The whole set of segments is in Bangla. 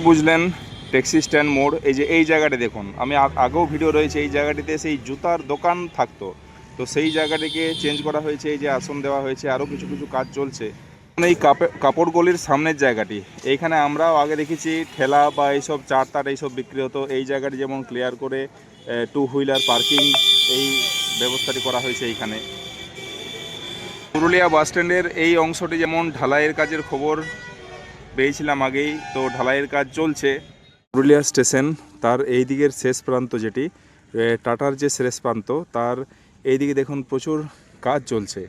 বুঝলেন ট্যাক্সি স্ট্যান্ড মোড়, এই যে এই জায়গাটি দেখুন। আমি আগেও ভিডিও রয়েছে, এই জায়গাটিতে সেই জুতার দোকান থাকতো। তো সেই জায়গাটিকে চেঞ্জ করা হয়েছে, এই যে আসন দেওয়া হয়েছে আরও কিছু কিছু কাজ চলছে। এই কাপে- কাপড় গলির সামনের জায়গাটি। এইখানে আমরাও আগে দেখেছি, ঠেলা বা এইসব চার তার এইসব বিক্রি হতো। এই জায়গাটি যেমন ক্লিয়ার করে টু হুইলার পার্কিং এই ব্যবস্থাটি করা হয়েছে এইখানে। পুরুলিয়া বাস স্ট্যান্ডের এই অংশটি যেমন ঢালাইয়ের কাজের খবর পেয়েছিলাম আগেই। তো ঢালাইয়ের কাজ চলছে। পুরুলিয়া স্টেশন তার এই দিকের শেষ প্রান্ত যেটি টাটার যে শেষ প্রান্ত তার এই দিকে দেখুন প্রচুর কাজ চলছে।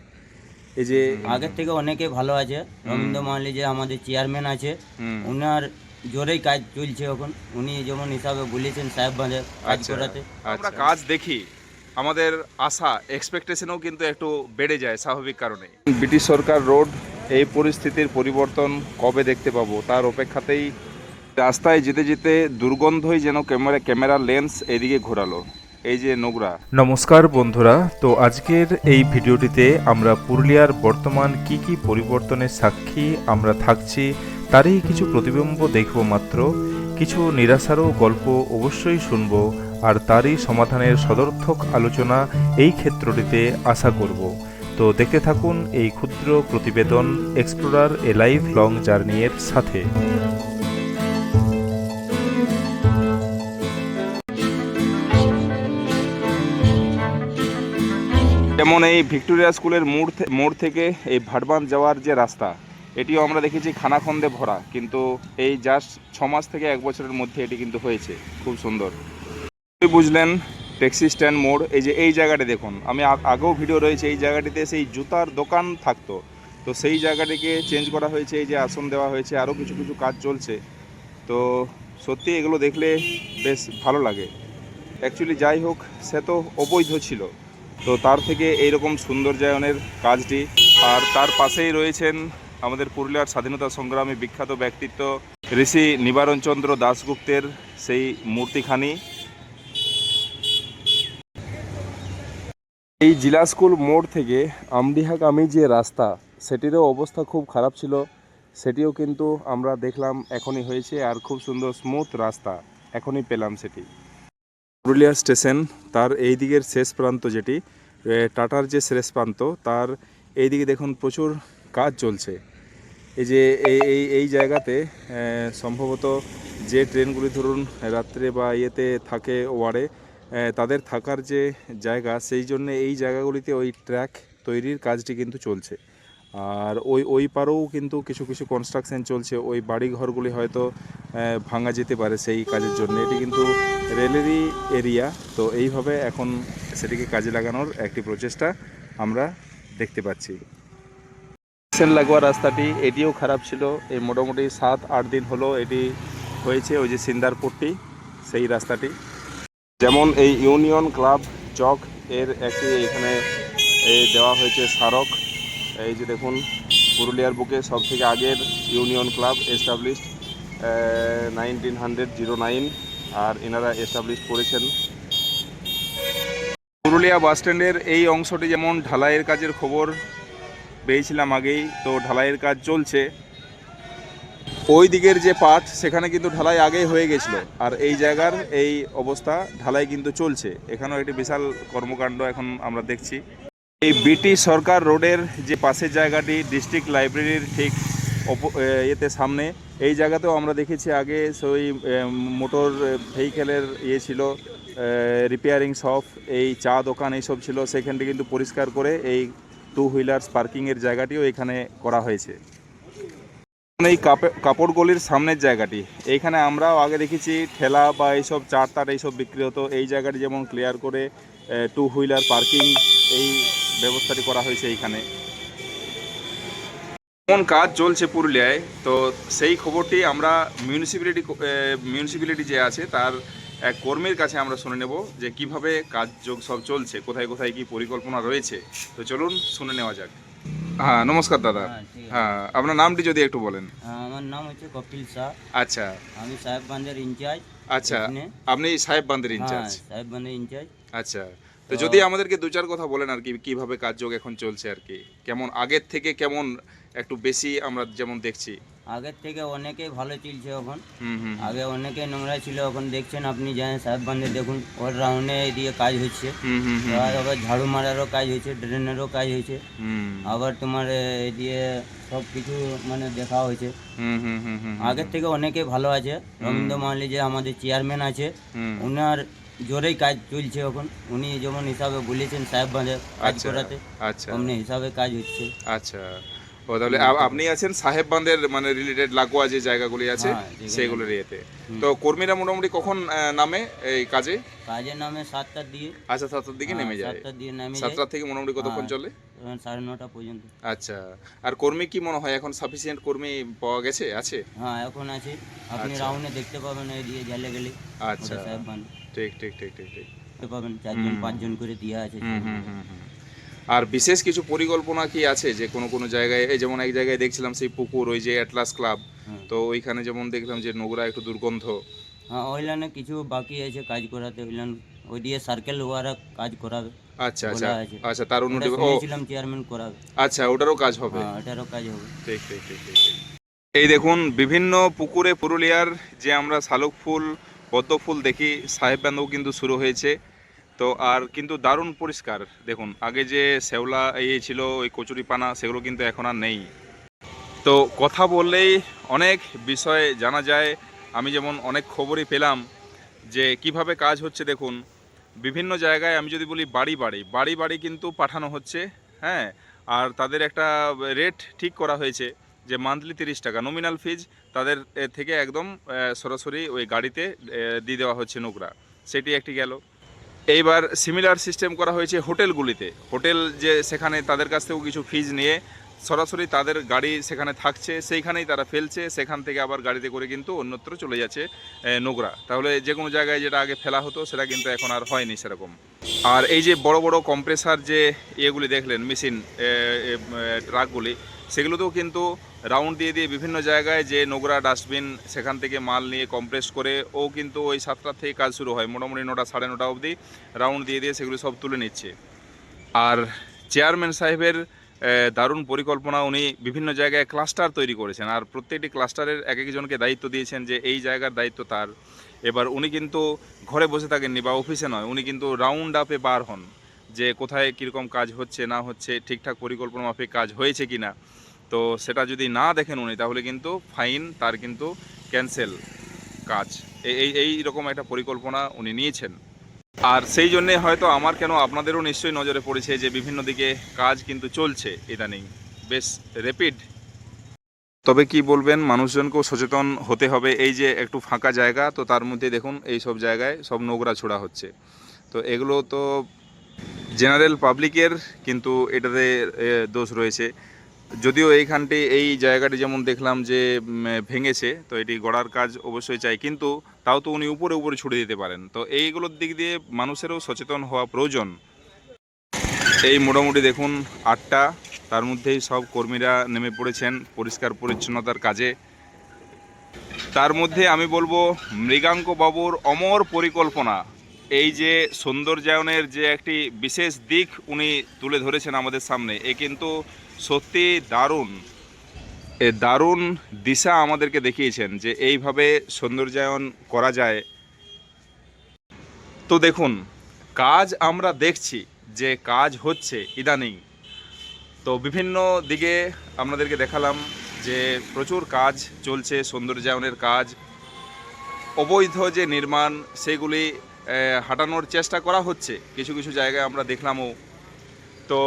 এই যে আগের থেকে অনেকে ভালো আছে। রবীন্দ্র মাহালি যে আমাদের চেয়ারম্যান আছে ওনার জোরেই কাজ চলছে এখন। উনি যেমন হিসাবে বলেছেন সাহেব বাঁধে কাজ আচ্ছা করাতে। আমরা কাজ দেখি। আমাদের আশা এক্সপেকটেশনও কিন্তু একটু বেড়ে যায় স্বাভাবিক কারণে ব্রিটিশ সরকার রোড এই পরিস্থিতির পরিবর্তন কবে দেখতে পাবো? তার অপেক্ষাতেই রাস্তায় যেতে যেতে দুর্গন্ধই যেন ক্যামেরা ক্যামেরার লেন্স এদিকে ঘোরালো। এই যে নোংরা। নমস্কার বন্ধুরা, তো আজকের এই ভিডিওটিতে আমরা পুরুলিয়ার বর্তমান কি কি পরিবর্তনের সাক্ষী আমরা থাকছি, তারই কিছু প্রতিবিম্ব দেখব মাত্র। কিছু নিরাশারও গল্প অবশ্যই শুনব, আর তারই সমাধানের সদর্থক আলোচনা এই ক্ষেত্রটিতে আশা করব। তো দেখতে থাকুন এই ক্ষুদ্র প্রতিবেদন explorer a life long journey এর সাথে। যেমন এই ভিক্টোরিয়া স্কুলের মোড় মোড় থেকে এই ভাটবান যাওয়ার যে রাস্তা, এটিও আমরা দেখেছি খানাখন্দে ভরা, কিন্তু এই জাস্ট ছ মাস থেকে এক বছরের মধ্যে এটি কিন্তু হয়েছে। খুব সুন্দর। বুঝলেন ট্যাক্সি স্ট্যান্ড মোড়, এই যে এই জায়গাটা দেখুন। আমি আগেও ভিডিও রয়েছে, এই জায়গাটিতে সেই জুতার দোকান থাকতো। তো সেই জায়গাটিকে চেঞ্জ করা হয়েছে, এই যে আসন দেওয়া হয়েছে, আরও কিছু কিছু কাজ চলছে। তো সত্যি এগুলো দেখলে বেশ ভালো লাগে। অ্যাকচুয়ালি যাই হোক, সে তো অবৈধ ছিল। তো তার থেকে এইরকম সৌন্দর্যায়নের কাজটি, আর তার পাশেই রয়েছেন আমাদের পুরুলিয়ার স্বাধীনতা সংগ্রামী বিখ্যাত ব্যক্তিত্ব ঋষি নিবারণচন্দ্র দাশগুপ্তের সেই মূর্তিখানি। এই জিলা স্কুল মোড় থেকে আমডিহাগামী যে রাস্তা সেটিরও অবস্থা খুব খারাপ ছিল। সেটিও কিন্তু আমরা দেখলাম এখনই হয়েছে আর খুব সুন্দর স্মুথ রাস্তা। এখনই পেলাম সেটি। পুরুলিয়া স্টেশন তার এই দিকের শেষ প্রান্ত যেটি টাটার যে শেষ প্রান্ত তার এই দিকে দেখুন প্রচুর কাজ চলছে। এই যে এই এই এই জায়গাতে সম্ভবত যে ট্রেনগুলি ধরুন রাত্রে বা ইয়েতে থাকে ওয়ার্ডে এ, তাদের থাকার যে জায়গা, সেই জন্য এই জায়গাগুলিতে ওই ট্র্যাক তৈরির কাজটি কিন্তু চলছে। আর ওই ওই পারেও কিন্তু কিছু কিছু কনস্ট্রাকশন চলছে। ওই বাড়ি ঘরগুলি হয়তো ভাঙা যেতে পারে সেই কাজের জন্য। এটি কিন্তু রেলেরই এরিয়া তো এইভাবে এখন সেটিকে কাজে লাগানোর একটি প্রচেষ্টা আমরা দেখতে পাচ্ছি। স্টেশন লাগোয়া রাস্তাটি, এটিও খারাপ ছিল। এই মোটামুটি সাত, আট দিন হলো এটি হয়েছে, ওই যে সিন্দারপুরটি সেই রাস্তাটি। যেমন এই ইউনিয়ন ক্লাব চক এর একটি এখানে দেওয়া হয়েছে স্মারক। এই যে দেখুন, পুরুলিয়ার বুকে সব থেকে আগের union club established nineteen hundred zero nine আর এনারা এস্টাবলিশ করেছেন। পুরুলিয়া বাস স্ট্যান্ডের এই অংশটি যেমন ঢালাইয়ের কাজের খবর পেয়েছিলাম আগেই, তো ঢালাইয়ের কাজ চলছে। ওই দিকের যে পার্ট সেখানে কিন্তু ঢালাই আগেই হয়ে গেছিল। আর এই জায়গার এই অবস্থা ঢালাই কিন্তু চলছে। এখানেও একটি বিশাল কর্মকাণ্ড এখন আমরা দেখছি। এই বিটি সরকার রোডের যে পাশের জায়গাটি, ডিস্ট্রিক্ট লাইব্রেরির ঠিক ইয়েতে সামনে, এই জায়গাতেও আমরা দেখেছি আগে সেই মোটর ভেহিকেলের ইয়ে ছিল রিপেয়ারিং শপ এই চা দোকান এইসব ছিল। সেখানটি কিন্তু পরিষ্কার করে এই টু হুইলার্স পার্কিংয়ের জায়গাটিও এখানে করা হয়েছে। এই কাপে- কাপড় গলির সামনের জায়গাটি। এইখানে আমরাও আগে দেখেছি ঠেলা বা এইসব চার তার এইসব বিক্রি হতো। এই জায়গাটি যেমন ক্লিয়ার করে টু হুইলার পার্কিং এই ব্যবস্থাটি করা হয়েছে এইখানে। কোন কাজ চলছে পুরুলিয়ায়। তো সেই খবরটি আমরা মিউনিসিপ্যালিটি মিউনিসিপ্যালিটি যে আছে, তার এক কর্মীর কাছে আমরা শুনে নেব যে কীভাবে কাজ যোগ সব চলছে, কোথায় কোথায় কি পরিকল্পনা রয়েছে। তো চলুন শুনে নেওয়া যাক। হ্যাঁ নমস্কার দাদা। হ্যাঁ। হ্যাঁ আপনার নামটি যদি একটু বলেন। আমার নাম হচ্ছে কপিল শাহ। আচ্ছা। আমি সাহেব বাঁধের ইনচার্জ আচ্ছা আপনি সাহেব বান্দের হ্যাঁ ইনচার্জ। সাহেব বাঁধের ইনচার্জ। আচ্ছা তো যদি আমাদেরকে দু চার কথা বলেন আর কি কীভাবে কাজযোগ এখন চলছে আর কি? কেমন আগের থেকে কেমন একটু বেশি আমরা যেমন দেখছি? আগের থেকে অনেকেই ভালো চলছে এখন। আগে অনেকেই নোংরা ছিল এখন দেখছেন আপনি যান সাহেব বান্ধে দেখুন ওর রাউন্ডে দিয়ে কাজ হচ্ছে। আবার ঝাড়ু মারারও কাজ হয়েছে ড্রেনেরও কাজ হয়েছে আবার তোমার দিয়ে সব কিছু মানে দেখা হয়েছে হুম হুম হুম হুম আগের থেকে অনেকেই ভালো আছে। রবীন্দ্র মাহালি যে আমাদের চেয়ারম্যান আছে হুম। ওনার জোরেই কাজ চলছে এখন। উনি যেমন হিসাবে বলেছেন সাহেব বাঁধে কাজ আচ্ছা করাতে আচ্ছা। অমনি হিসাবে কাজ হচ্ছে। আচ্ছা। ও তাহলে আপনি আছেন সাহেব বান্ধের মানে রিলেটেড লাগোয়া যে জায়গাগুলি আছে হ্যাঁ, সেগুলোর ইয়েতে। তো কর্মীরা মোটামুটি কখন নামে এই কাজে? কাজের নামে সাতটার দিয়ে আচ্ছা সাতটার দিকে নেমে যায়। সাতটার দিয়ে নেমে সাতটা থেকে মোটামুটি কতক্ষণ হ্যাঁ। চলে? সাড়ে নটা পর্যন্ত। আচ্ছা আর কর্মী কি মনে হয় এখন সাফিসিয়েন্ট কর্মী পাওয়া গেছে? আছে? হ্যাঁ এখন আছে। আপনি রাউন্ডে দেখতে পাবেন এই দিয়ে জালে গেলে। আচ্ছা। সাহেব বাঁধ। ঠিক ঠিক ঠিক ঠিক ঠিক। পাবেন চারজন পাঁচজন করে দেওয়া আছে হুম, হুম, হুম। আর বিশেষ কিছু পরিকল্পনা কি আছে? যে কোনো কোনো জায়গায় এই যেমন এক জায়গায় দেখছিলাম সেই পুকুর ওই যে অ্যাটলাস ক্লাব তো ওইখানে যেমন দেখলাম যে নোংরা একটু দুর্গন্ধ। হ্যাঁ ওইলানে কিছু বাকি আছে কাজ করাতে ওইলান ওই দিয়ে সার্কেল ওয়ারা কাজ করাবে। আচ্ছা আচ্ছা আচ্ছা তার উন্নতি ও। শুনেছিলাম চেয়ারম্যান করাবে। আচ্ছা ওটারও কাজ হবে। হ্যাঁ এটারও কাজ হবে। ঠিক ঠিক ঠিক ঠিক ঠিক। এই দেখুন বিভিন্ন পুকুরে পুরুলিয়ার যে আমরা শালুক ফুল পদ্ম ফুল দেখি সাহেব বান্ধব কিন্তু শুরু হয়েছে। তো আর কিন্তু দারুণ পরিষ্কার। দেখুন, আগে যে শ্যাওলা এই ছিল, ওই কচুরি পানা, সেগুলো কিন্তু এখন আর নেই। তো কথা বললেই অনেক বিষয় জানা যায়। আমি যেমন অনেক খবরই পেলাম যে কীভাবে কাজ হচ্ছে, দেখুন, বিভিন্ন জায়গায় আমি যদি বলি বাড়ি বাড়ি বাড়ি বাড়ি কিন্তু পাঠানো হচ্ছে হ্যাঁ? আর তাদের একটা রেট ঠিক করা হয়েছে যে মান্থলি তিরিশ টাকা নমিনাল ফিজ তাদের থেকে একদম সরাসরি ওই গাড়িতে দিয়ে দেওয়া হচ্ছে নোংরা। সেটি একটি গেল। এইবার সিমিলার সিস্টেম করা হয়েছে হোটেলগুলিতে। হোটেল যে সেখানে তাদের কাছ থেকেও কিছু ফিজ নিয়ে সরাসরি তাদের গাড়ি সেখানে থাকছে, সেইখানেই তারা ফেলছে, সেখান থেকে আবার গাড়িতে করে কিন্তু অন্যত্র চলে যাচ্ছে নোংরা। তাহলে যে কোনো জায়গায় যেটা আগে ফেলা হতো, সেটা কিন্তু এখন আর হয়নি সেরকম। আর এই যে বড় বড় কম্প্রেসার যে ইয়েগুলি দেখলেন মেশিন ট্রাকগুলি সেগুলোতেও কিন্তু রাউন্ড দিয়ে দিয়ে বিভিন্ন জায়গায় যে নোংরা ডাস্টবিন সেখান থেকে মাল নিয়ে কম্প্রেস করে, ও কিন্তু ওই সাতটার থেকে কাজ শুরু হয়। মোটামুটি নটা সাড়ে নটা অবধি রাউন্ড দিয়ে দিয়ে সেগুলো সব তুলে নিচ্ছে। আর চেয়ারম্যান সাহেবের দারুণ পরিকল্পনা উনি বিভিন্ন জায়গায় ক্লাস্টার তৈরি করেছেন। আর প্রত্যেকটি ক্লাস্টারের এক একজনকে দায়িত্ব দিয়েছেন যে এই জায়গার দায়িত্ব তার। এবার উনি কিন্তু ঘরে বসে থাকেননি বা অফিসে নয়, উনি কিন্তু রাউন্ড আপে বার হন যে কোথায় কীরকম কাজ হচ্ছে, না হচ্ছে, ঠিকঠাক পরিকল্পনা মাফিক কাজ হয়েছে কি না তো সেটা যদি না দেখেন উনি, তাহলে কিন্তু ফাইন, তার কিন্তু ক্যান্সেল কাজ। এই এই- রকম একটা পরিকল্পনা উনি নিয়েছেন। আর সেই জন্যে হয়তো আমার কেন আপনাদেরও নিশ্চয়ই নজরে পড়েছে যে বিভিন্ন দিকে কাজ কিন্তু চলছে ইদানিং। বেশ র্যাপিড তবে কি বলবেন, মানুষজনকেও সচেতন হতে হবে। এই যে একটু ফাঁকা জায়গা, তো তার মধ্যে দেখুন এই সব জায়গায় সব নোংরা ছোড়া হচ্ছে। তো এগুলো তো জেনারেল পাবলিকের কিন্তু এটাতে দোষ রয়েছে। যদিও এইখানটি এই জায়গাটি যেমন দেখলাম যে ভেঙেছে, তো এটি গড়ার কাজ অবশ্যই চাই, কিন্তু তাও তো উনি উপরে উপরে ছুড়ে দিতে পারেন। তো এইগুলোর দিক দিয়ে মানুষেরও সচেতন হওয়া প্রয়োজন। এই মোটামুটি দেখুন, আটটা, তার মধ্যেই সব কর্মীরা নেমে পড়েছেন পরিষ্কার পরিচ্ছন্নতার কাজে। তার মধ্যে আমি বলব, মৃগাঙ্ক বাবুর অমর পরিকল্পনা। এই যে সৌন্দর্যায়নের যে একটি বিশেষ দিক উনি তুলে ধরেছেন আমাদের সামনে, এ কিন্তু সত্যি দারুণ। এ দারুণ দিশা আমাদেরকে দেখিয়েছেন যে এইভাবে সৌন্দর্যায়ন করা যায়। তো দেখুন, কাজ আমরা দেখছি যে কাজ হচ্ছে ইদানিং। তো বিভিন্ন দিকে আপনাদেরকে দেখালাম যে প্রচুর কাজ চলছে, সৌন্দর্যায়নের কাজ। অবৈধ যে নির্মাণ, সেগুলি হাঁটানোর চেষ্টা করা হচ্ছে। কিছু কিছু জায়গায় আমরা দেখলামও। তো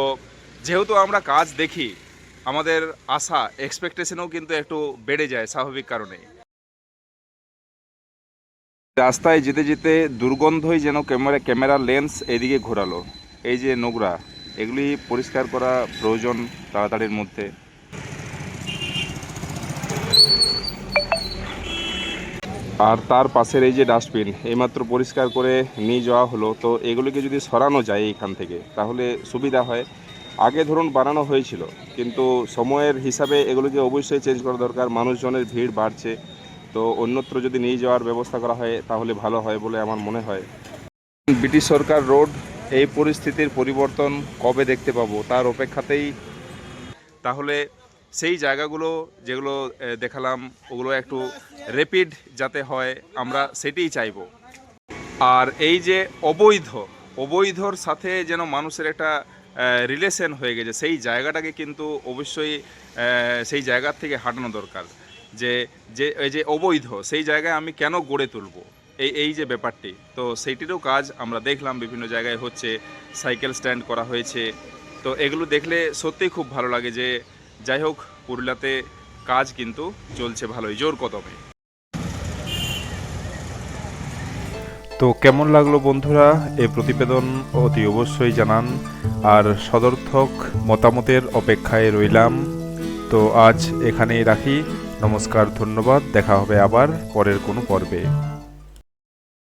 যেহেতু আমরা কাজ দেখি, আমাদের আশা এক্সপেকটেশনও কিন্তু একটু বেড়ে যায় স্বাভাবিক কারণে রাস্তায় যেতে যেতে দুর্গন্ধই যেন ক্যামেরা ক্যামেরা লেন্স এদিকে ঘোরালো। এই যে নোংরা, এগুলি পরিষ্কার করা প্রয়োজন তাড়াতাড়ির মধ্যে। আর তার পাশের এই যে ডাস্টবিন, এইমাত্র পরিষ্কার করে নিয়ে যাওয়া হলো, তো এগুলিকে যদি সরানো যায় এইখান থেকে, তাহলে সুবিধা হয়। আগে ধরুন বানানো হয়েছিল, কিন্তু সময়ের হিসাবে এগুলিকে অবশ্যই চেঞ্জ করা দরকার, মানুষজনের ভিড় বাড়ছে। তো অন্যত্র যদি নিয়ে যাওয়ার ব্যবস্থা করা হয়, তাহলে ভালো হয় বলে আমার মনে হয়। ব্রিটিশ সরকার রোড, এই পরিস্থিতির পরিবর্তন কবে দেখতে পাবো, তার অপেক্ষাতেই। তাহলে সেই জায়গাগুলো যেগুলো দেখালাম, ওগুলো একটু রেপিড যাতে হয়, আমরা সেটিই চাইব। আর এই যে অবৈধ, অবৈধর সাথে যেন মানুষের একটা রিলেশন হয়ে গেছে, সেই জায়গাটাকে কিন্তু অবশ্যই সেই জায়গার থেকে হাঁটানো দরকার। যে যে, এই যে অবৈধ, সেই জায়গায় আমি কেন গড়ে তুলব? এই এই যে ব্যাপারটি, তো সেইটিরও কাজ আমরা দেখলাম, বিভিন্ন জায়গায় হচ্ছে, সাইকেল স্ট্যান্ড করা হয়েছে। তো এগুলো দেখলে সত্যিই খুব ভালো লাগে যে যাই হোক পুরুলিয়াতে কাজ কিন্তু চলছে ভালোই, জোর কদমে। তো কেমন লাগল বন্ধুরা এই প্রতিবেদন? অতি অবশ্যই জানান। আর সদর্থক মতামতের অপেক্ষায় রইলাম। তো আজ এখানেই রাখি। নমস্কার, ধন্যবাদ। দেখা হবে আবার পরের কোনো পর্বে।